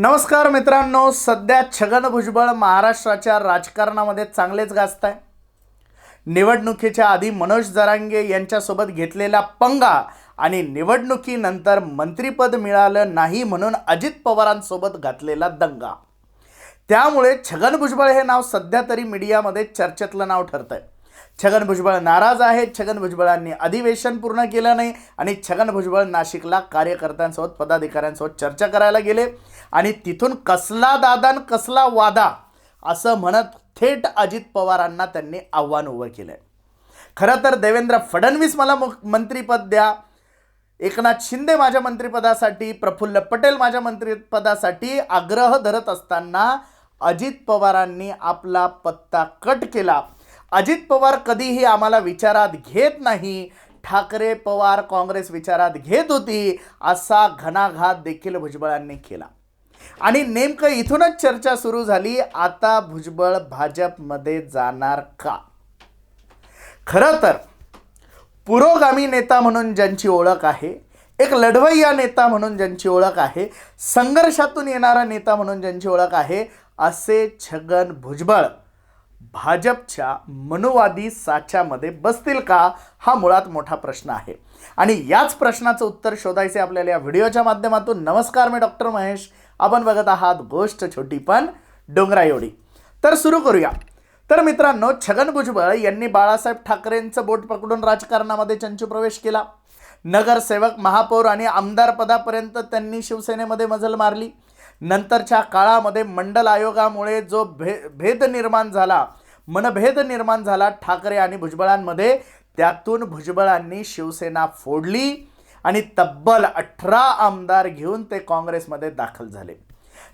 नमस्कार मित्रांनो सध्या छगन भुजबळ महाराष्ट्राच्या राजकारणामध्ये चांगलेच गाजत आहे. निवडणुकीच्या आधी मनोज जरांगे यांच्यासोबत घेतलेला पंगा आणि निवडणुकीनंतर मंत्रिपद मिळालं नाही म्हणून अजित पवारांसोबत घातलेला दंगा. त्यामुळे छगन भुजबळ हे नाव सध्या तरी मीडियामध्ये चर्चेतलं नाव ठरतं आहे छगन भुजबळ नाराज आहेत. छगन भुजबळांनी अधिवेशन पूर्ण केलं नाही आणि छगन भुजबळ नाशिकला कार्यकर्त्यांसोबत पदाधिकाऱ्यांसोबत चर्चा करायला गेले. आणि तिथून कसला दादान कसला वादा असं म्हणत थेट अजित पवारांना त्यांनी आव्हान उभं केलं खरं तर देवेंद्र फडणवीस मला मु मंत्रिपद द्या. एकनाथ शिंदे माझ्या मंत्रिपदासाठी प्रफुल्ल पटेल माझ्या मंत्रिपदासाठी आग्रह धरत असताना अजित पवारांनी आपला पत्ता कट केला. अजित पवार कधीही आम्हाला विचारात घेत नाही. ठाकरे पवार काँग्रेस विचारात घेत होती. असा घणाघात देखील भुजबळांनी केला. आणि नेमकं इथूनच चर्चा सुरू झाली. आता भुजबळ भाजपमध्ये जाणार का? खरं तर पुरोगामी नेता म्हणून ज्यांची ओळख आहे एक लढवय्या नेता म्हणून ज्यांची ओळख आहे संघर्षातून येणारा नेता म्हणून ज्यांची ओळख आहे असे छगन भुजबळ. भाजपच्या मनुवादी साच्यामध्ये बसतील का? हा मुळात मोठा प्रश्न आहे. आणि याच प्रश्नाचं उत्तर शोधायचे आपल्याला या व्हिडिओच्या माध्यमातून. नमस्कार मी डॉक्टर महेश. आपण बघत आहात गोष्ट छोटी पण डोंगरा एवढी. तर सुरू करूया. तर मित्रांनो छगन भुजबळ यांनी बाळासाहेब ठाकरेंचं बोट पकडून राजकारणामध्ये चंचू प्रवेश केला. नगरसेवक महापौर आणि आमदार पदापर्यंत त्यांनी शिवसेनेमध्ये मजल मारली. नंतरच्या काळामध्ये मंडल आयोगामुळे जो भे भेद निर्माण झाला मनभेद निर्माण झाला ठाकरे आणि भुजबळांमध्ये त्यातून भुजबळांनी शिवसेना फोडली आणि तब्बल अठरा आमदार घेऊन ते काँग्रेसमध्ये दाखल झाले.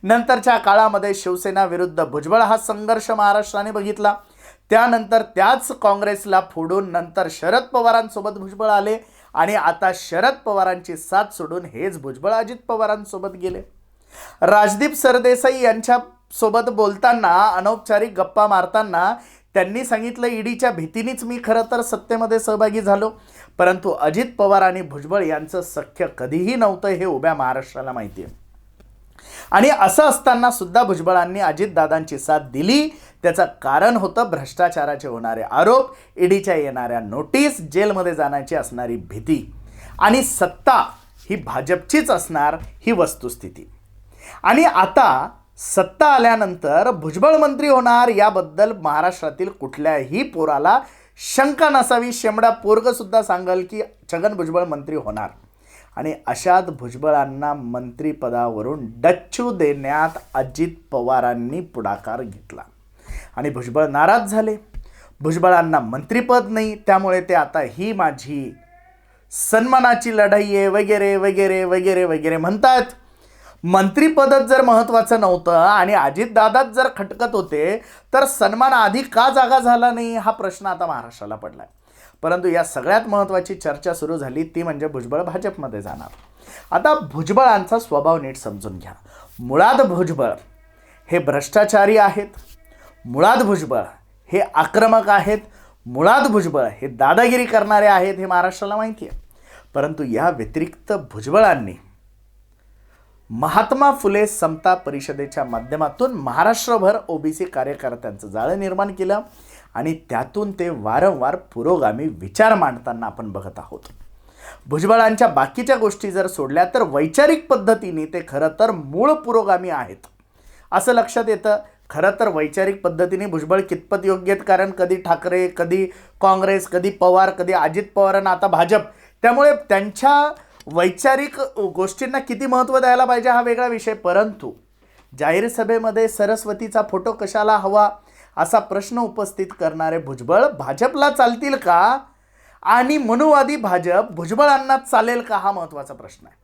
नंतरच्या काळामध्ये शिवसेना विरुद्ध भुजबळ हा संघर्ष महाराष्ट्राने बघितला. त्यानंतर त्याच काँग्रेसला फोडून नंतर शरद पवारांसोबत भुजबळ आले आणि आता शरद पवारांची साथ सोडून हेच भुजबळ अजित पवारांसोबत गेले. राजदीप सरदेसाई यांच्या सोबत बोलताना अनौपचारिक गप्पा मारताना त्यांनी सांगितलं ईडीच्या भीतीनेच मी खरं तर सत्तेमध्ये सहभागी झालो. परंतु अजित पवार आणि भुजबळ यांचं सख्य कधीही नव्हतं हे उभ्या महाराष्ट्राला माहिती आहे. आणि असं असताना सुद्धा भुजबळांनी अजितदादांची साथ दिली. त्याचं कारण होतं भ्रष्टाचाराचे होणारे आरोप ईडीच्या येणाऱ्या नोटीस जेलमध्ये जाण्याची असणारी भीती. आणि सत्ता ही भाजपचीच असणार ही वस्तुस्थिती. आणि आता सत्ता आल्यानंतर भुजबळ मंत्री होणार याबद्दल महाराष्ट्रातील कुठल्याही पोराला शंका नसावी. शेमडा पोरगसुद्धा सांगाल सांगल की छगन भुजबळ मंत्री होणार. आणि अशात भुजबळांना मंत्रिपदावरून डच्चू देण्यात अजित पवारांनी पुढाकार घेतला. आणि भुजबळ नाराज झाले. भुजबळांना मंत्रिपद नाही त्यामुळे ते आता ही माझी सन्मानाची लढाई आहे वगैरे वगैरे वगैरे वगैरे म्हणतात मंत्रीपदच जर महत्त्वाचं नव्हतं आणि अजितदादाच जर खटकत होते तर सन्मान आधी का जागा झाला नाही? हा प्रश्न आता महाराष्ट्राला पडला आहे परंतु या सगळ्यात महत्त्वाची चर्चा सुरू झाली ती म्हणजे भुजबळ भाजपमध्ये जाणार. आता भुजबळांचा स्वभाव नीट समजून घ्या. मुळात भुजबळ हे भ्रष्टाचारी आहेत. मुळात भुजबळ हे आक्रमक आहेत. मुळात भुजबळ हे दादागिरी करणारे आहेत हे महाराष्ट्राला माहिती आहे. परंतु या व्यतिरिक्त भुजबळांनी महात्मा फुले समता परिषदेच्या माध्यमातून महाराष्ट्रभर ओबीसी कार्यकर्त्यांचं जाळं निर्माण केलं आणि त्यातून ते वारंवार पुरोगामी विचार मांडताना आपण बघत आहोत. भुजबळांच्या बाकीच्या गोष्टी जर सोडल्या तर वैचारिक पद्धतीने ते खरं तर मूळ पुरोगामी आहेत. असं लक्षात येतं खरं तर वैचारिक पद्धतीने भुजबळ कितपत योग्य आहेत? कारण कधी ठाकरे कधी काँग्रेस कधी पवार कधी अजित पवार आणि आता भाजप. त्यामुळे त्यांच्या वैचारिक गोष्टींना किती महत्त्व द्यायला पाहिजे हा वेगळा विषय. परंतु जाहीर सभेमध्ये सरस्वतीचा फोटो कशाला हवा असा प्रश्न उपस्थित करणारे भुजबळ भाजपला चालतील का? आणि मनुवादी भाजप भुजबळांना चालेल का हा महत्त्वाचा प्रश्न आहे.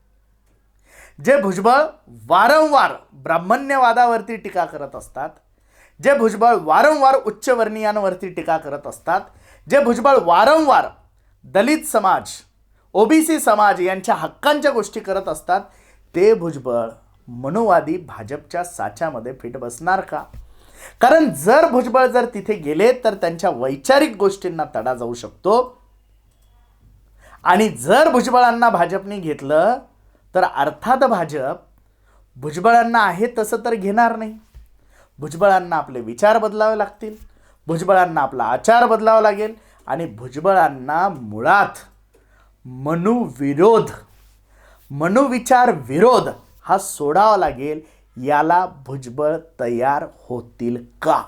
जे भुजबळ वारंवार ब्राह्मण्यवादावरती टीका करत असतात जे भुजबळ वारंवार उच्चवर्णीयांवरती टीका करत असतात जे भुजबळ वारंवार दलित समाज ओबीसी समाज यांच्या हक्कांच्या गोष्टी करत असतात ते भुजबळ मनुवादी भाजपच्या साच्यामध्ये फिट बसणार का? कारण जर भुजबळ जर तिथे गेले तर त्यांच्या वैचारिक गोष्टींना तडा जाऊ शकतो. आणि जर भुजबळांना भाजपने घेतलं तर अर्थात भाजप भुजबळांना आहे तसं तर घेणार नाही. भुजबळांना आपले विचार बदलावे लागतील. भुजबळांना आपला आचार बदलावा लागेल. आणि भुजबळांना मुळात मनुविरोध. मनुविचार विरोध हा सोडावा लागेल याला भुजबळ तयार होतील का?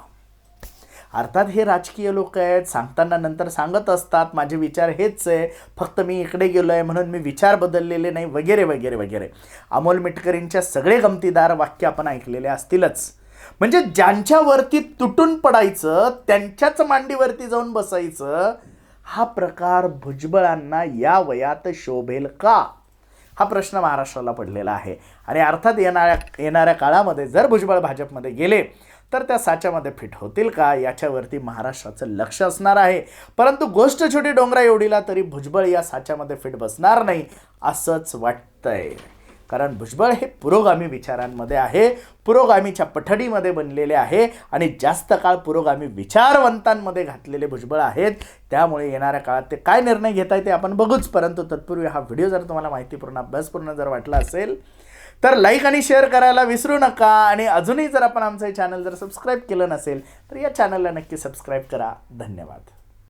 अर्थात हे राजकीय लोक आहेत सांगताना नंतर सांगत असतात माझे विचार हेच आहे फक्त मी इकडे गेलो आहे म्हणून मी विचार बदललेले नाही वगैरे वगैरे वगैरे. अमोल मिटकरींच्या सगळे गमतीदार वाक्य आपण ऐकलेले असतीलच. म्हणजे ज्यांच्यावरती तुटून पडायचं त्यांच्याच मांडीवरती जाऊन बसायचं हा प्रकार भुजबळांना या वयात शोभेल का? हा प्रश्न महाराष्ट्राला पडलेला आहे. आणि अर्थात येणाऱ्या येणाऱ्या काळामध्ये जर भुजबळ भाजपमध्ये गेले तर त्या साच्यामध्ये फिट होतील का? याच्यावरती महाराष्ट्राचं लक्ष असणार आहे. परंतु गोष्ट छोटी डोंगरा एवढीला तरी भुजबळ या साच्यामध्ये फिट बसणार नाही असंच वाटतंय. कारण भुजबळ हे पुरोगामी विचारांमध्ये आहे पुरोगामीच्या पठडीमध्ये बनलेले आहे आणि जास्त काळ पुरोगामी विचारवंतांमध्ये घातलेले भुजबळ आहेत. त्यामुळे येणाऱ्या काळात ते काय निर्णय घेत आहे ते आपण बघूच. परंतु तत्पूर्वी हा व्हिडिओ जर तुम्हाला माहितीपूर्ण अभ्यासपूर्ण जर वाटला असेल तर लाईक आणि शेअर करायला विसरू नका. आणि अजूनही जर आपण आमचं हे चॅनल जर सबस्क्राईब केलं नसेल तर या चॅनलला नक्की सबस्क्राईब करा. धन्यवाद.